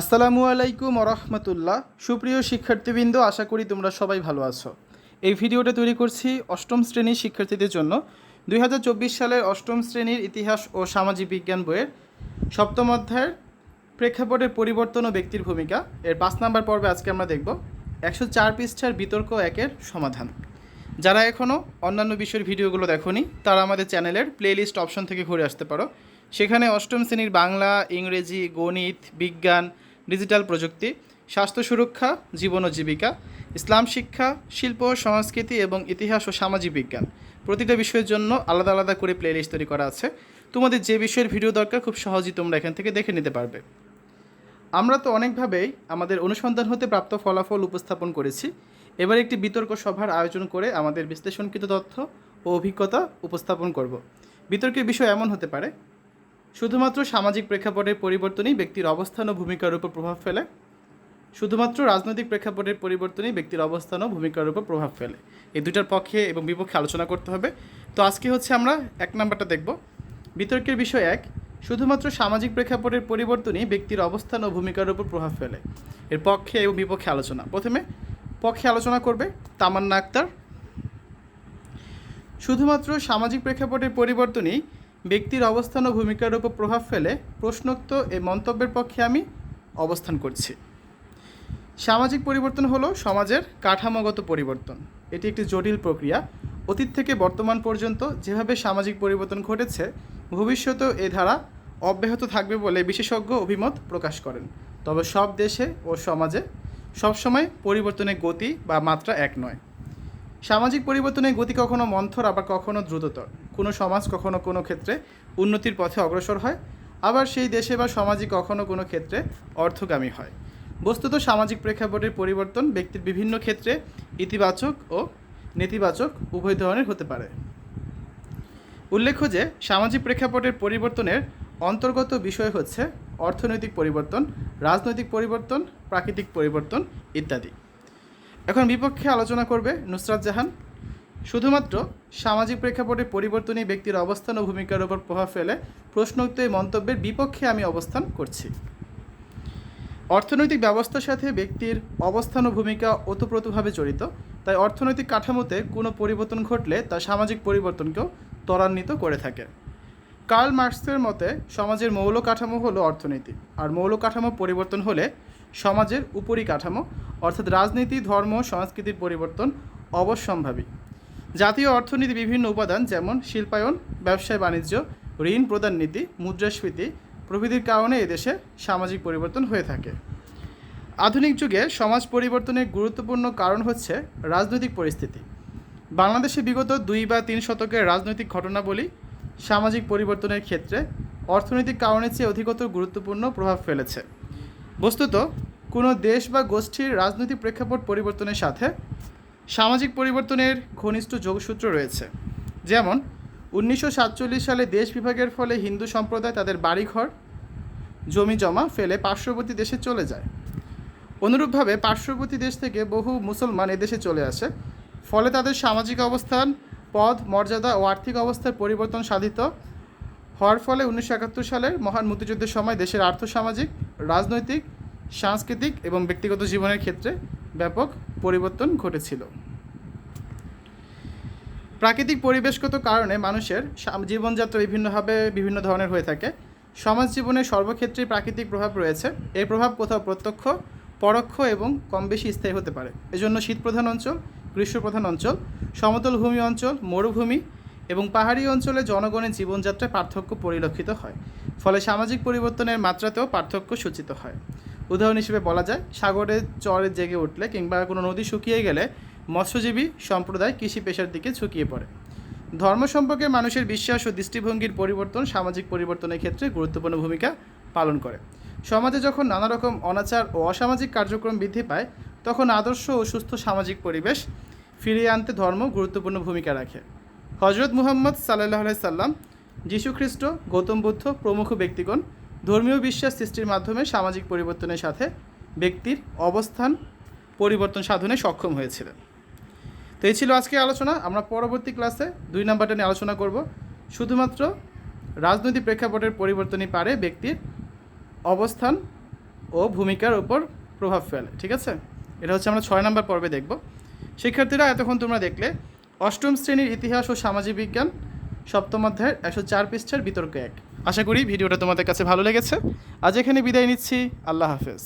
আসসালামু আলাইকুম রহমতুল্লাহ। সুপ্রিয় শিক্ষার্থীবৃন্দ, আশা করি তোমরা সবাই ভালো আছো। এই ভিডিওটা তৈরি করছি অষ্টম শ্রেণির শিক্ষার্থীদের জন্য। দুই হাজার চব্বিশ সালের অষ্টম শ্রেণির ইতিহাস ও সামাজিক বিজ্ঞান বইয়ের সপ্তম অধ্যায়ের প্রেক্ষাপটের পরিবর্তন ও ব্যক্তির ভূমিকা। এর পাঁচ নাম্বার পর্বে আজকে আমরা দেখব একশো চার পৃষ্ঠার বিতর্ক একের সমাধান। যারা এখনও অন্যান্য বিষয়ের ভিডিওগুলো দেখোনি, তারা আমাদের চ্যানেলের প্লেলিস্ট অপশন থেকে ঘুরে আসতে পারো। সেখানে অষ্টম শ্রেণির বাংলা, ইংরেজি, গণিত, বিজ্ঞান, ডিজিটাল প্রযুক্তি, স্বাস্থ্য সুরক্ষা, জীবন ও জীবিকা, ইসলাম শিক্ষা, শিল্প, সংস্কৃতি এবং ইতিহাস ও সামাজিক বিজ্ঞান। প্রতিটা বিষয়ের জন্য আলাদা আলাদা করে প্লেলিস্ট তৈরি করা আছে। তোমাদের যে বিষয়ের ভিডিও দরকার, খুব সহজেই তোমরা এখান থেকে দেখে নিতে পারবে। আমরা তো অনেকভাবেই আমাদের অনুসন্ধান হতে প্রাপ্ত ফলাফল উপস্থাপন করেছি। এবার একটি বিতর্ক সভার আয়োজন করে আমাদের বিশ্লেষণকৃত তথ্য ও অভিজ্ঞতা উপস্থাপন করব। বিতর্কের বিষয় এমন হতে পারে শুধুমাত্র সামাজিক প্রেক্ষাপটের পরিবর্তনই ব্যক্তির অবস্থান ও ভূমিকার উপর প্রভাব ফেলে। শুধুমাত্র রাজনৈতিক প্রেক্ষাপটের পরিবর্তনই ব্যক্তির অবস্থান ও ভূমিকার উপর প্রভাব ফেলে। এই দুটার পক্ষে এবং বিপক্ষে আলোচনা করতে হবে। তো আজকে হচ্ছে আমরা এক নাম্বারটা দেখব। বিতর্কের বিষয় এক, শুধুমাত্র সামাজিক প্রেক্ষাপটের পরিবর্তনই ব্যক্তির অবস্থান ও ভূমিকার উপর প্রভাব ফেলে। এর পক্ষে এবং বিপক্ষে আলোচনা। প্রথমে পক্ষে আলোচনা করবে তামান্না আক্তার। শুধুমাত্র সামাজিক প্রেক্ষাপটের পরিবর্তনই ব্যক্তির অবস্থান ও ভূমিকার উপর প্রভাব ফেলে প্রশ্নোক্ত এই মন্তব্যের পক্ষে আমি অবস্থান করছি। সামাজিক পরিবর্তন হলো সমাজের কাঠামোগত পরিবর্তন। এটি একটি জটিল প্রক্রিয়া। অতীত থেকে বর্তমান পর্যন্ত যেভাবে সামাজিক পরিবর্তন ঘটেছে, ভবিষ্যতেও এ ধারা অব্যাহত থাকবে বলে বিশেষজ্ঞ অভিমত প্রকাশ করেন। তবে সব দেশে ও সমাজে সবসময় পরিবর্তনের গতি বা মাত্রা এক নয়। সামাজিক পরিবর্তনের গতি কখনো মন্থর, আবার কখনো দ্রুততর। কোনো সমাজ কখনো কোনো ক্ষেত্রে উন্নতির পথে অগ্রসর হয়, আবার সেই দেশে বা সমাজে কখনো কোনো ক্ষেত্রে অর্থগামী হয়। বস্তুত সামাজিক প্রেক্ষাপটের পরিবর্তন ব্যক্তির বিভিন্ন ক্ষেত্রে ইতিবাচক ও নেতিবাচক উভয় ধরনের হতে পারে। উল্লেখ্য যে, সামাজিক প্রেক্ষাপটের পরিবর্তনের অন্তর্গত বিষয় হচ্ছে অর্থনৈতিক পরিবর্তন, রাজনৈতিক পরিবর্তন, প্রাকৃতিক পরিবর্তন ইত্যাদি। এখন বিপক্ষে আলোচনা করবে নুসরাত জাহান। শুধুমাত্র সামাজিক প্রেক্ষাপটে পরিবর্তনই ব্যক্তির অবস্থান ও ভূমিকার উপর প্রভাব ফেলে প্রশ্নোক্ত এই মন্তব্যের বিপক্ষে আমি অবস্থান করছি। অর্থনৈতিক ব্যবস্থার সাথে ব্যক্তির অবস্থান ও ভূমিকা ওতপ্রোতভাবে জড়িত, তাই অর্থনৈতিক কাঠামোতে কোনো পরিবর্তন ঘটলে তা সামাজিক পরিবর্তনকেও ত্বরান্বিত করে থাকে। কার্ল মার্কসের মতে, সমাজের মৌল কাঠামো হলো অর্থনীতি, আর মৌল কাঠামো পরিবর্তন হলে সমাজের উপরি কাঠামো অর্থাৎ রাজনীতি, ধর্ম, সংস্কৃতির পরিবর্তন অবশ্যম্ভাবী। জাতীয় অর্থনীতি বিভিন্ন উপাদান যেমন শিল্পায়ন, ব্যবসায় বাণিজ্য, ঋণ প্রদান নীতি, মুদ্রাস্ফীতি প্রভৃতির কারণে এদেশে সামাজিক পরিবর্তন হয়ে থাকে। আধুনিক যুগে সমাজ পরিবর্তনের গুরুত্বপূর্ণ কারণ হচ্ছে রাজনৈতিক পরিস্থিতি। বাংলাদেশে বিগত দুই বা তিন শতকের রাজনৈতিক ঘটনাবলী সামাজিক পরিবর্তনের ক্ষেত্রে অর্থনৈতিক কারণের চেয়ে অধিকতর গুরুত্বপূর্ণ প্রভাব ফেলেছে। বস্তুত কোনো দেশ বা গোষ্ঠীর রাজনৈতিক প্রেক্ষাপট পরিবর্তনের সাথে সামাজিক পরিবর্তনের ঘনিষ্ঠ যোগসূত্র রয়েছে। যেমন, উনিশশো সাতচল্লিশ সালে দেশ বিভাগের ফলে হিন্দু সম্প্রদায় তাদের বাড়িঘর, জমি জমা ফেলে পার্শ্ববর্তী দেশে চলে যায়। অনুরূপভাবে পার্শ্ববর্তী দেশ থেকে বহু মুসলমান এদেশে চলে আসে। ফলে তাদের সামাজিক অবস্থান, পদ, মর্যাদা ও আর্থিক অবস্থার পরিবর্তন সাধিত হওয়ার ফলে উনিশশো একাত্তর সালের মহান মুক্তিযুদ্ধের সময় দেশের আর্থসামাজিক, রাজনৈতিক, সাংস্কৃতিক এবং ব্যক্তিগত জীবনের ক্ষেত্রে ব্যাপক পরিবর্তন ঘটেছিল। প্রাকৃতিক পরিবেশগত কারণে মানুষের জীবনযাত্রা বিভিন্নভাবে বিভিন্ন ধরনের হয়ে থাকে। সমাজ জীবনে সর্বক্ষেত্রে প্রাকৃতিক প্রভাব রয়েছে। এই প্রভাব কোথাও প্রত্যক্ষ, পরোক্ষ এবং কম বেশি স্থায়ী হতে পারে। এজন্য শীতপ্রধান অঞ্চল, গ্রীষ্মপ্রধান অঞ্চল, সমতল ভূমি অঞ্চল, মরুভূমি এবং পাহাড়ি অঞ্চলে জনগণের জীবনযাত্রায় পার্থক্য পরিলক্ষিত হয়। ফলে সামাজিক পরিবর্তনের মাত্রাতেও পার্থক্য সূচিত হয়। উদাহরণ হিসেবে বলা যায় সাগরের চরে জেগে উঠলে কিংবা কোনো নদী শুকিয়ে গেলে মৎস্যজীবী সম্প্রদায় কৃষি পেশার দিকে ঝুঁকিয়ে পড়ে। ধর্ম সম্পর্কে মানুষের বিশ্বাস ও দৃষ্টিভঙ্গির পরিবর্তন সামাজিক পরিবর্তনের ক্ষেত্রে গুরুত্বপূর্ণ ভূমিকা পালন করে। সমাজে যখন নানা রকম অনাচার ও অসামাজিক কার্যক্রম বৃদ্ধি পায়, তখন আদর্শ ও সুস্থ সামাজিক পরিবেশ ফিরিয়ে আনতে ধর্ম গুরুত্বপূর্ণ ভূমিকা রাখে। হজরত মুহাম্মদ সাল্লাহ সাল্লাম যীশুখ্রিস্ট গৌতম বুদ্ধ প্রমুখ ব্যক্তিগণ ধর্মীয় বিশ্বাস সৃষ্টির মাধ্যমে সামাজিক পরিবর্তনের সাথে ব্যক্তির অবস্থান পরিবর্তন সাধনে সক্ষম হয়েছিলেন। তো এই ছিল আজকে আলোচনা। আমরা পরবর্তী ক্লাসে দুই নাম্বারটা নিয়ে আলোচনা করব। শুধুমাত্র রাজনৈতিক প্রেক্ষাপটের পরিবর্তনই পারে ব্যক্তির অবস্থান ও ভূমিকার উপর প্রভাব ফেলে, ঠিক আছে? এটা হচ্ছে আমরা ছয় নম্বর পর্বে দেখব। শিক্ষার্থীরা, এতক্ষণ তোমরা দেখলে, অষ্টম শ্রেণির ইতিহাস ও সামাজিক বিজ্ঞান সপ্তম অধ্যায়ের একশো চার পৃষ্ঠার বিতর্ক এক। আশা করি ভিডিওটা তোমাদের কাছে ভালো লেগেছে। আজ এখানে বিদায় নিচ্ছি। আল্লাহ হাফেজ।